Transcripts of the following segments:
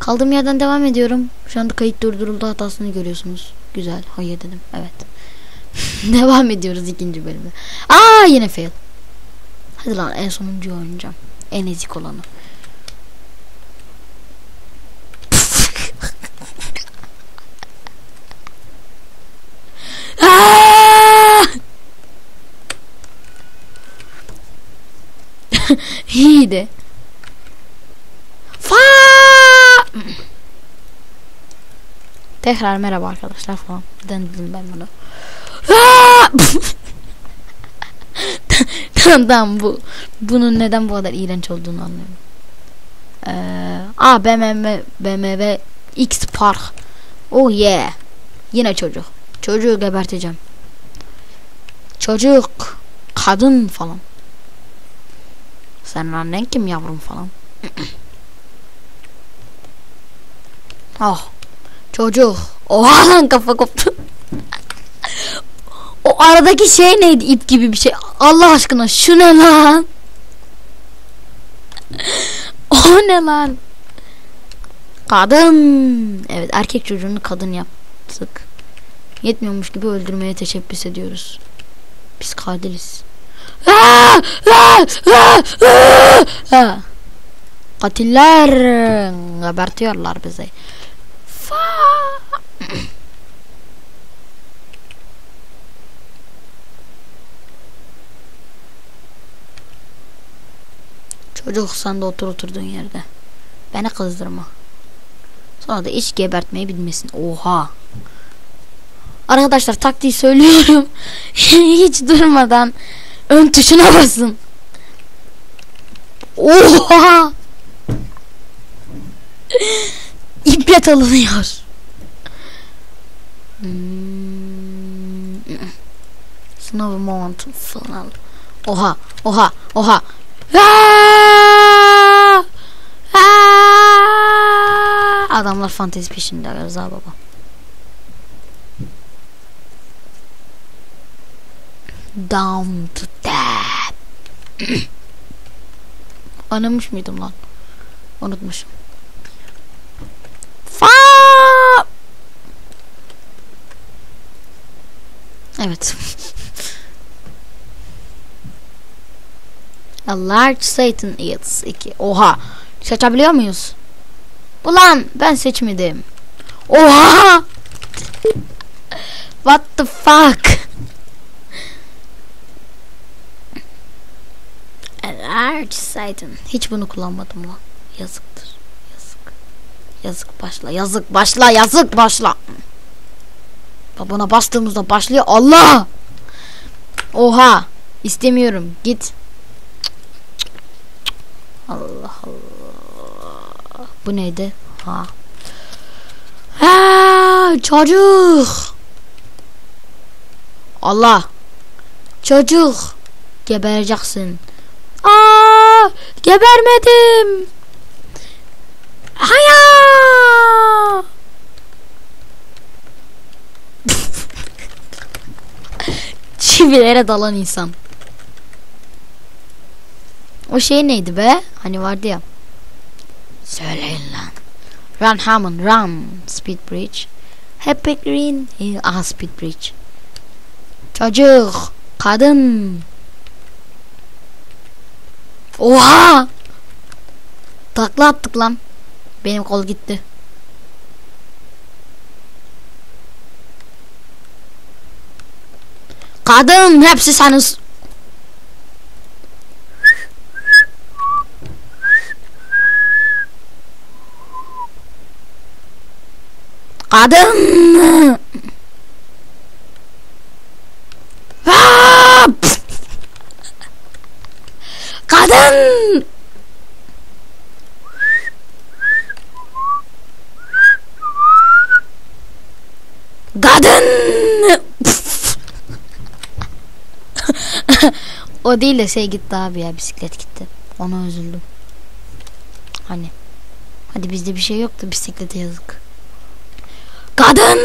Kaldığım yerden devam ediyorum. Şu anda kayıt durduruldu hatasını görüyorsunuz. Güzel. Hayır dedim. Evet. devam ediyoruz ikinci bölüme. Aa yine fail. Hadi lan en sonuncuyu oynayacağım. En ezik olanı. İyiydi. Tekrar merhaba arkadaşlar falan. Denedim ben bunu. Tamam tamam bu bunun neden bu kadar iğrenç olduğunu anlıyorum. Ee, aa BMW BMW X Park. Oh yeah. Yine çocuk. Çocuğu geberteceğim. Çocuk. Kadın falan. Senin annen kim yavrum falan. oh. Çocuk. Oha lan kafa koptu. o aradaki şey neydi ip gibi bir şey. Allah aşkına şu ne lan? o ne lan? Kadın. Evet erkek çocuğunu kadın yaptık. Yetmiyormuş gibi öldürmeye teşebbüs ediyoruz. Biz katiliz. Katiller gebertiyorlar bizi. Fa Çocuk sen de otur oturduğun yerde. Beni kızdırma. Sonra da iş gebertmeyi bilmesin. Oha. Arkadaşlar taktiği söylüyorum. Hiç durmadan ön tuşuna basın. Oha. İplet alınıyor. Hmm. Snow Mountain falan. Oha, oha, oha. Aa! Aa! Adamlar fantezi peşinde Rıza baba. Down to death. Anlamış mıydım lan? Unutmuşum. Fa Evet. A large Satan eats 2. Oha. Seçebiliyor muyuz? Ulan ben seçmedim. Oha. What the fuck? A large Satan. Hiç bunu kullanmadım lan. Yazıktır. Yazık. Başla. Yazık başla. Yazık başla. Buna bastığımızda başlıyor. Allah. Oha. İstemiyorum. Git. Allah Allah. Bu neydi? Ha. Ha, çocuk. Allah. Çocuk. Gebereceksin. Aa, gebermedim. Haya. Çivilere dalan insan. O şey neydi be? Hani vardı ya. Söyleyin lan. Run Hammond, run. Speed Bridge. Happy Green. Aha Speed Bridge. Çocuk. Kadın. Oha! Takla attık lan. Benim kol gitti. Kadın hepsi senin Kadın. Aa! Kadın. Kadın. O değil de şey gitti abi ya bisiklet gitti. Ona üzüldüm. Hani. Hadi bizde bir şey yoktu bisiklete yazık. Kadın?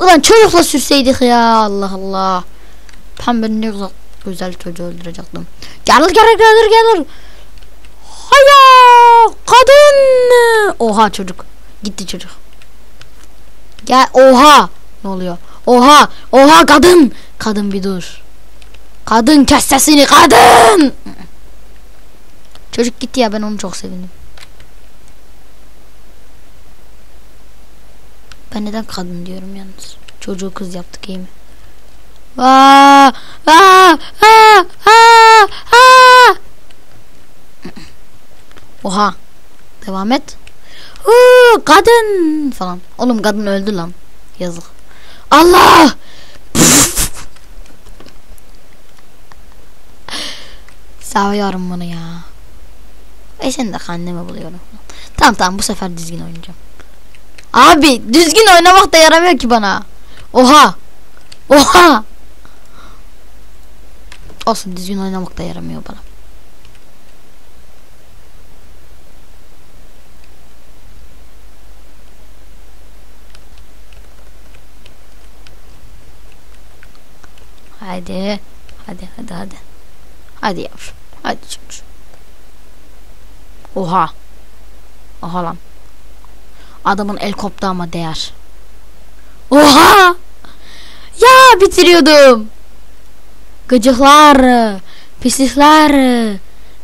Ulan çocukla sürseydik ya Allah Allah. Ben ben ne güzel, güzel çocuğu öldürecektim. Gelir gelir gelir gelir. Hayya kadın. Oha çocuk. Gitti çocuk. Gel oha. Ne oluyor? Oha. Oha kadın. Kadın bir dur. Kadın kes sesini kadın. Çocuk gitti ya ben onu çok sevindim. Ben neden kadın diyorum yalnız. Çocuğu kız yaptık iyi mi? Aa, aa, aa, aa, aa. Oha. Devam et. Uuu, kadın falan. Oğlum kadın öldü lan. Yazık. Allah! Seviyorum bunu ya. E sen de kendimi buluyorum. Tamam tamam bu sefer düzgün oynayacağım. Abi düzgün oynamak da yaramıyor ki bana. Oha. Oha. Olsun düzgün oynamak da yaramıyor bana. Hadi. Hadi hadi hadi. Hadi yavrum. Hadi çocuğum. Oha. Oha lan. Adamın el koptu ama değer. Oha! Ya bitiriyordum. Gıcıklar. Pislikler.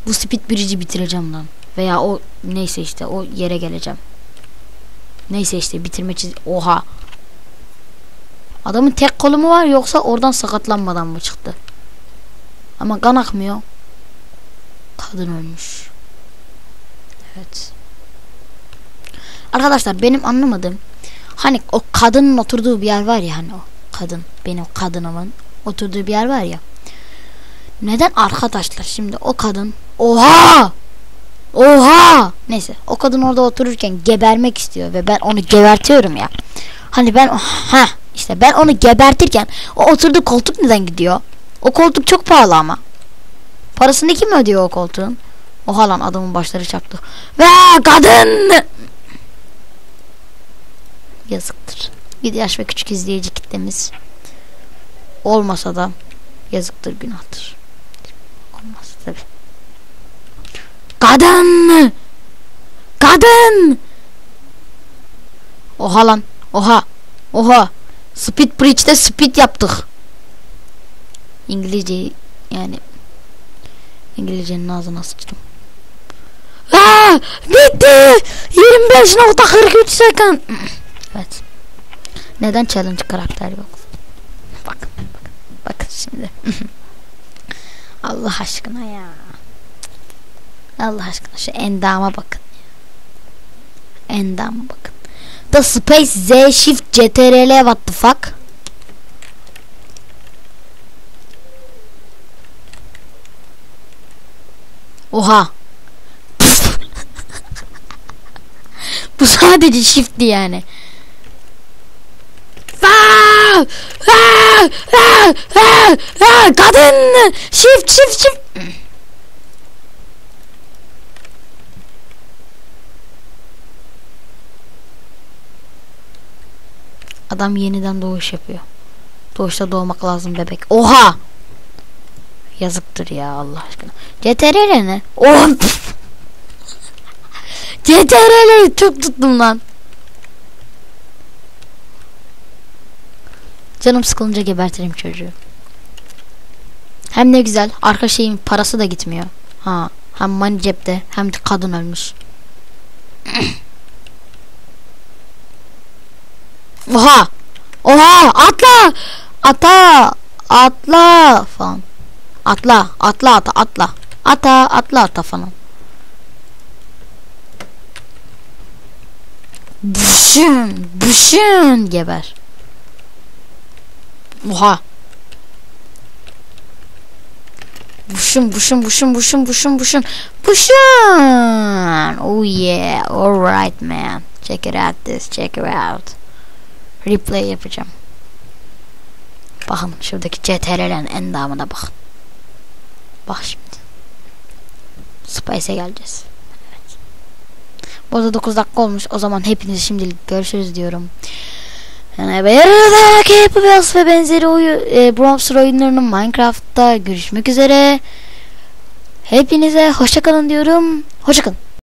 Bu speed bridge'i bitireceğim lan. Veya o neyse işte o yere geleceğim. Neyse işte bitirme çiz... Oha. Adamın tek kolu mu var yoksa oradan sakatlanmadan mı çıktı? Ama kan akmıyor. Kadın ölmüş. Evet. Arkadaşlar benim anlamadığım hani o kadının oturduğu bir yer var ya hani o kadın benim kadınımın oturduğu bir yer var ya. Neden arkadaşlar şimdi o kadın oha oha neyse o kadın orada otururken gebermek istiyor ve ben onu gebertiyorum ya. Hani ben ha işte ben onu gebertirken o oturduğu koltuk neden gidiyor? O koltuk çok pahalı ama. Parasını kim ödüyor o koltuğun? Oha lan adamın başları çarptı. Ve kadın! Yazıktır. 7 yaş ve küçük izleyici kitlemiz olmasa da yazıktır günahtır. Olmaz tabi. Kadın! Kadın! Oha lan. Oha. Oha. Speed Bridge'de speed yaptık. İngilizce yani İngilizcenin ağzına sıçtım. Aa, bitti. 25.43 second. evet. Neden challenge karakter yok? Bakın, bakın, bakın şimdi. Allah aşkına ya. Allah aşkına şu endama bakın. Endama bakın. The Space Z Shift CTRL what the fuck? Oha. Bu sadece shift'ti yani. Aa! Aa! Aa! Aa! Kadın! Shift shift shift. Adam yeniden doğuş yapıyor. Doğuşta doğmak lazım bebek. Oha! Yazıktır ya Allah aşkına. CTRL ne? Oh! CTRL çok tuttum lan. Canım sıkılınca gebertirim çocuğu. Hem ne güzel. Arka şeyin parası da gitmiyor. Ha, hem money cepte hem de kadın ölmüş. Oha! Oha! Atla! Ata! Atla! Falan. Atla, atla, ata, atla. Ata, atla, ata falan. Büşün, büşün geber. Oha. Buşun, buşun, buşun, buşun, buşun, buşun. Buşun. Oh yeah. Alright man. Check it out this. Check it out. Replay yapacağım. Bakın şuradaki CTRL'in endamına bakın. Bak şimdi. Spice'e geleceğiz. Evet. Burada 9 dakika olmuş. O zaman hepiniz şimdilik görüşürüz diyorum. Yani Happy Wheels ve benzeri oyun, e, Bromster oyunlarının Minecraft'ta görüşmek üzere. Hepinize hoşçakalın diyorum. Hoşçakalın.